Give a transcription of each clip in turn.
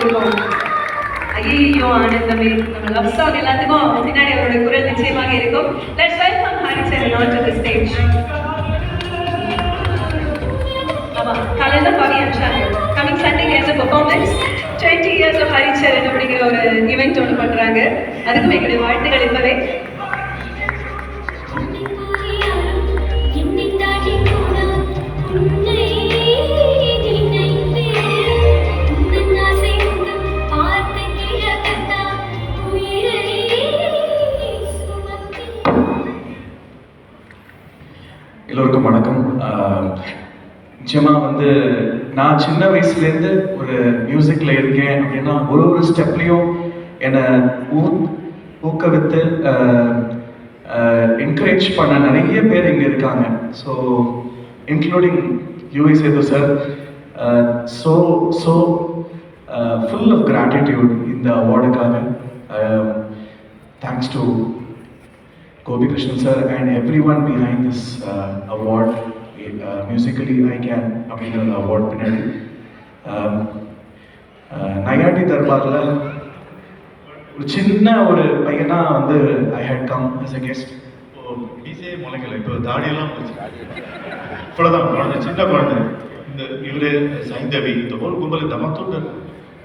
இருக்கும் ஐயோ ஆனந்தமே. நம்ம லவ் சாங் எல்லாத்துக்கும் பின்னாடி அவரோட குரல் நிச்சயமாக இருக்கும். Let's welcome Haricharan on to the stage ஆமா காலையில Pavi அனுப்பிச்சாங்க. Coming Sunday cause a performance twenty years of Haricharan அப்படிங்கிற ஒரு ஈவெண்ட் ஒன்று பண்ணுறாங்க அதுக்கும் எங்களுடைய வாழ்த்துக்கள் எல்லோருக்கும் வணக்கம். நிச்சயமாக வந்து நான் சின்ன வயசுலேருந்து ஒரு மியூசிக்கில் இருக்கேன் அப்படின்னா ஒரு ஒரு ஸ்டெப்லேயும் என்னை ஊ ஊக்குவித்து என்கரேஜ் பண்ண நிறைய பேர் இங்கே இருக்காங்க. So including UI Sethu sir so so full of gratitude இந்த அவார்டுக்காக thanks to Gopi Krishnan sir and everyone behind this uh, award, uh, musically I can அப்படிங்கிற அந்த award பின்னாடி நயாட்டி தர்பாரில் ஒரு சின்ன ஒரு பையனா வந்து I had come as a guest இப்போ முளைக்கல இப்போ தாடியெல்லாம் இவ்வளோதான் குழந்தை சின்ன குழந்தை. இந்த இவரு சைந்தவி இந்த ஒரு கும்பல் தமத்துட்டு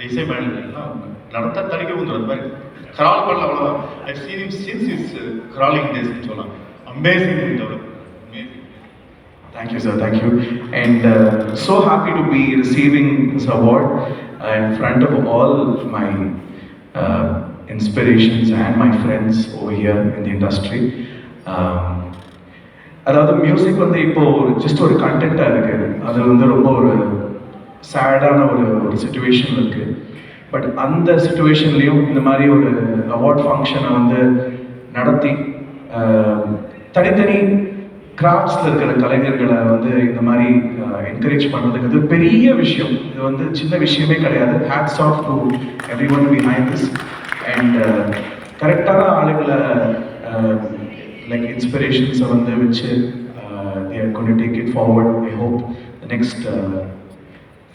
இசை மேலாம் நடத்த தடிக்க வந்துடும் அந்த மாதிரி கிரால் பண்ணல அவ்வளோதான் I seen him since his crawling டேஸ்ன்னு சொல்லலாம் அமேசிங் இதோட amazing Thank you, sir. Thank you. And uh, so happy to be receiving this award in front of all my uh, inspirations and my friends over here in the industry. Um, அதாவது music வந்து இப்போ ஒரு just ஒரு கண்டென்ட்டாக இருக்குது அது வந்து ரொம்ப ஒரு சேடான ஒரு ஒரு சுச்சுவேஷன் இருக்குது பட் அந்த சுச்சுவேஷன்லேயும் இந்த மாதிரி ஒரு அவார்ட் ஃபங்க்ஷனை வந்து நடத்தி தனித்தனி கிராஃப்ட்ஸில் இருக்கிற கலைஞர்களை வந்து இந்த மாதிரி என்கரேஜ் பண்ணுறதுக்கு இது பெரிய விஷயம். இது வந்து சின்ன விஷயமே கிடையாது. Hats off to everyone behind this and கரெக்டான ஆளுங்களை லைக் இன்ஸ்பிரேஷன்ஸை வந்து வச்சு தேர் கொண்டு take it forward I hope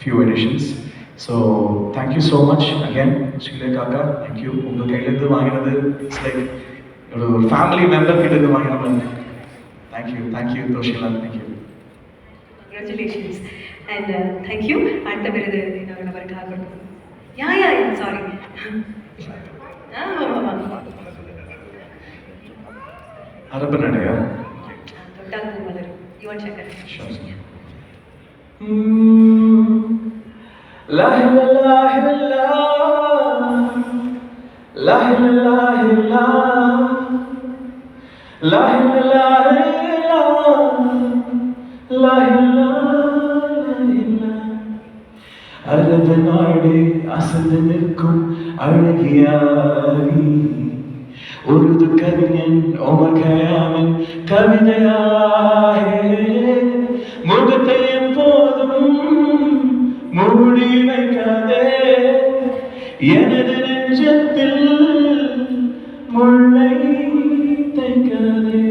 the next few editions so thank you so much again ஸ்ரீலே காக்கா தேங்க்யூ உங்கள் கையிலேருந்து வாங்கினது இட்ஸ் லைக் ஒரு ஃபேமிலி மெம்பர் கிட்டேருந்து வாங்கினது thank you thank you Toshila thank you congratulations and thank you அடுத்த விருது இன்னொரு நபருக்காக கொடுக்கணும் யா யா சாரி அரபு நடையா தொட்டால் பூ மலர் Yuvan Shankar Sure. La ilaha illallah La ilaha illallah La ilaha illallah La ilaha illallah அரபு நாடு அசந்து நிற்கும் அழகியாரி உருது கவிஞன் ஒமர் கயாமின் கவிதையாகே மூடி வைக்காதே எனது நெஞ்சத்தில் முல்லை தைக்காதே